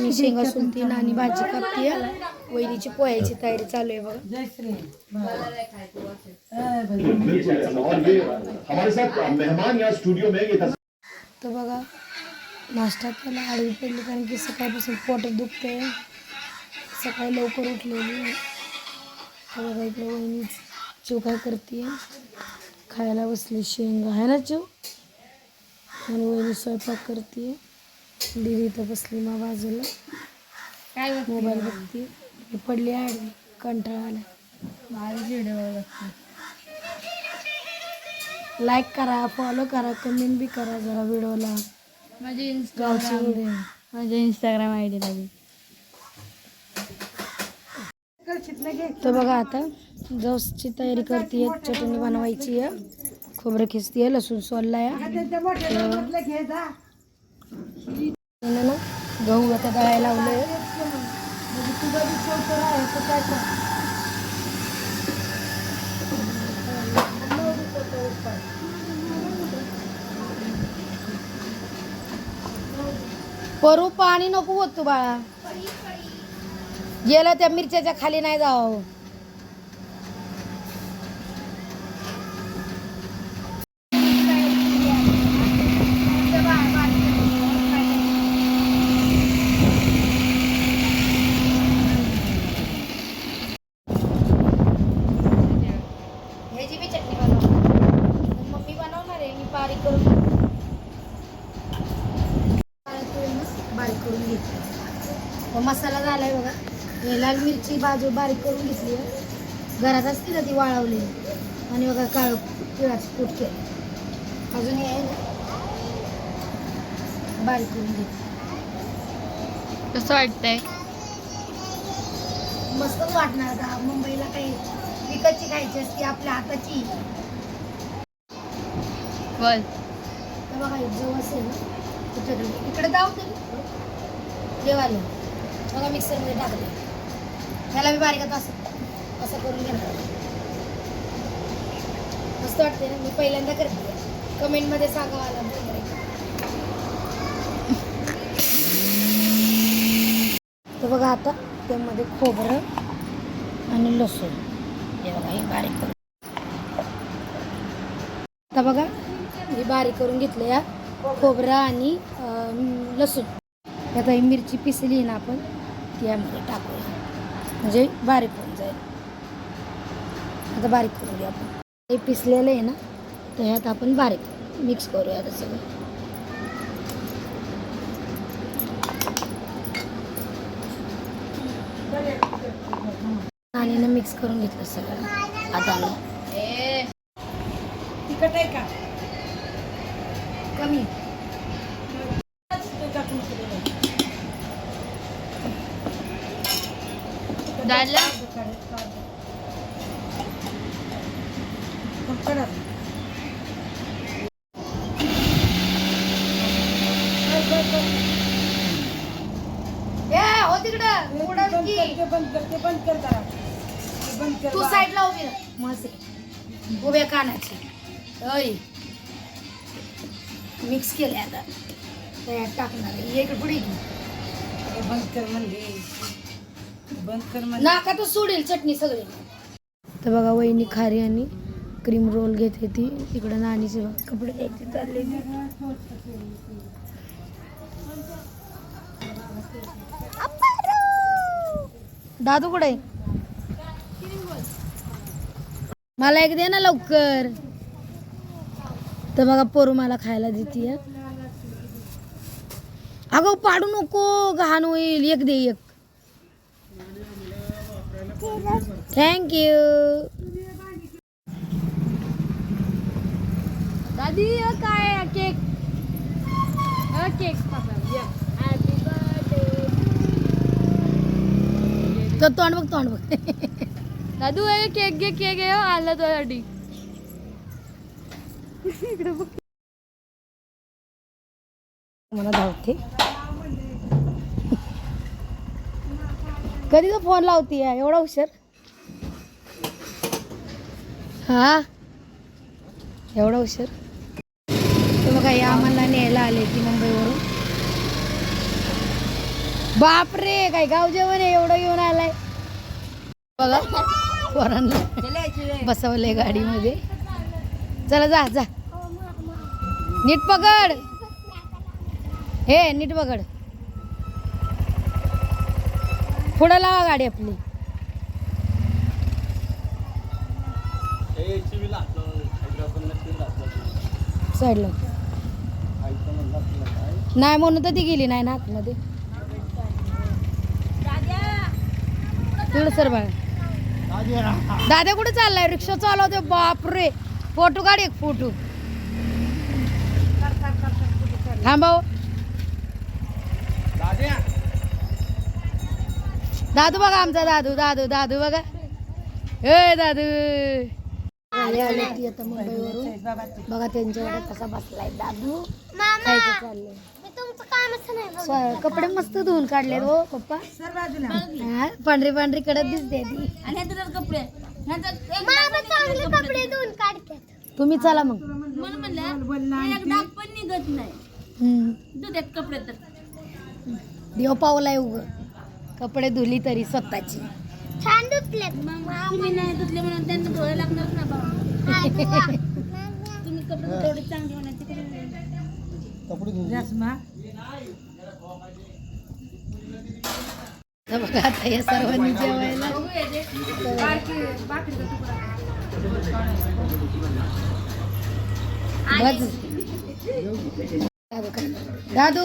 मी शेंगा सुलती नानी भाजी कापते. वहिनीची पोह्याची तयारी चालू आहे बघा. तर बघा नाश्ता केला आडवी पडली कारण की सकाळपासून पोटात दुखते सकाळी लवकर उठलेली. तर बघा इकडे वहिनी चिव काय करते खायला बसली शेंगा. आहे ना चिव आणि वहिनी स्वयंपाक करते दीदी इथं बसली मा बाजूला. काय मोबाईल बघते. मी पडली आडवी कंटाळा आला माझं व्हिडिओ लाईक करा फॉलो करा कमेंट बी करा जरा व्हिडिओला. माझी व्हिडिओ माझ्या इंस्टाग्राम आय डी लागेल तर बघा आता जवसची तयारी करते चटणी बनवायची आहे. खोबरं खिचते लसूण सोललाय. ना गहू आता दळायला लावले परू पाणी नको होत तू बाळा. गेलं त्या मिरच्याच्या खाली नाही जावं ह्याची बी चटणी बनव मम्मी बनवणार आहे मी बारीक करून बारीक करून घेतली. मग मसाला झालाय बघा. हे लाल मिरची बाजू बारीक करून घेतली आहे. घरात असते ना ती वाळवलेली. आणि बघा काळ तिळाचं कूट केलं. अजून हे आहे ना बारीक करून घेतली. कसं वाटतंय? मस्तच वाटणार का मुंबईला काही विकतची खायची असते आपल्या हाताची. बघा जवळ असेल ना इकडे जाऊ तरी देवाला. बघा मिक्सरमध्ये टाकले त्याला मी बारीकात असं असं करून घेणार मस्त वाटते ना? मी पहिल्यांदा करते. कमेंटमध्ये सांगा मला तर बघा आता त्यामध्ये खोबरं आणि लसूण. हे बघा हे बारीक करून. आता बघा हे बारीक करून घेतलं या खोबरं आणि लसूण. आता ही मिरची पिसली आहे ना आपण ती यामध्ये टाकूया. म्हणजे बारीक होऊन जाईल. आता बारीक करून घेऊ आपण. हे पिसलेलं आहे ना तर ह्यात आपण बारीक मिक्स करूया आता सगळं. आणि मिक्स करून घेतलं सगळं. आता झालं. हो तिकडं उडत की. बंद कर ते बंद कर जरा. ते बंद कर तू साईडला उभी राह. मस्त. उभ्या कानाची होय मिक्स केले आता. टाकणार इकडे पुढे घे. बंद कर म्हणली. बंद कर नाकातच सोडेल चटणी सगळी. तर बघा वहिनी खारी आणि क्रीम रोल घेते ती. तिकडं नाणीचे बघा कपडे द्यायचे चालले दादू कुठे मला एक दे ना लवकर. तर बघा पोरू मला खायला देते अगं पाडू नको घाण होईल. एक दे एक. थँक्यू दादी काय? केक. केक तर तोंड बघ तोंड बघ. दादू हे केक घे केक घे हो, आला तुझ्यासाठी. मला धावते. कधी तो फोन लावती एवढा हुशार हा? एवढा हुशार तर बघा हे आम्हाला न्यायला आले ती मुंबईवरून. बापरे काय गाव जेवण आहे? एवढं घेऊन आलाय. बघा पोरांना बसवलंय गाडीमध्ये. चला जा जा. नीट पकड. हे नीट पकड. पुढं लावा गाडी आपली. साईडला. नाही म्हणून तर ती गेली नाही ना आतमध्ये. सर बाळा. दादा कुठे चाललाय? रिक्षा चालवते बापरे! फोटो काढ एक फोटो. थांबाव दादू बघा आमचा दादू दादू दादू बघा. ए दादू. आले आले ती आता मुंबईवरून. बघा त्यांच्याकडे कसा बसलाय दादू. खायचं चाललंय? कपडे मस्त धुवून काढले हो पप्पा. सर बाजूला. हा, पांढरी पांढरी कडक दिसते ती. आणि कपडे चांगले कपडे धुवून काढतात. तुम्ही चला मग. म्हणलं एक डाग पण निघत नाही. कपडे तर. देव पावलाय उग. कपडे धुली तरी स्वतःची. छान धुतलेत. तुम्ही नाही धुतले म्हणून त्यांना डोळे लागणार ना बाबा तुम्ही कपडे तेवढे चांगले म्हणायचे बघा आता या सर्वांनी जेवायला. दादू!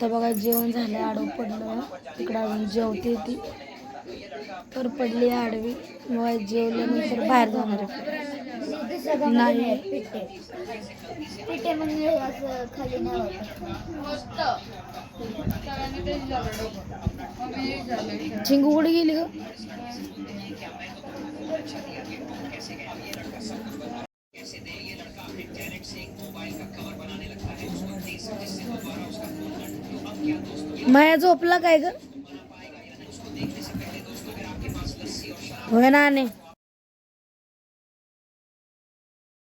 तर बघा जेवण झालं आडव पडलं इकडं अजून जेवते ती. तर पडली आडवी. मग जेवल्यानंतर बाहेर जाणार आहे. नाही. नाही माया झोपला काय ग होय ना ने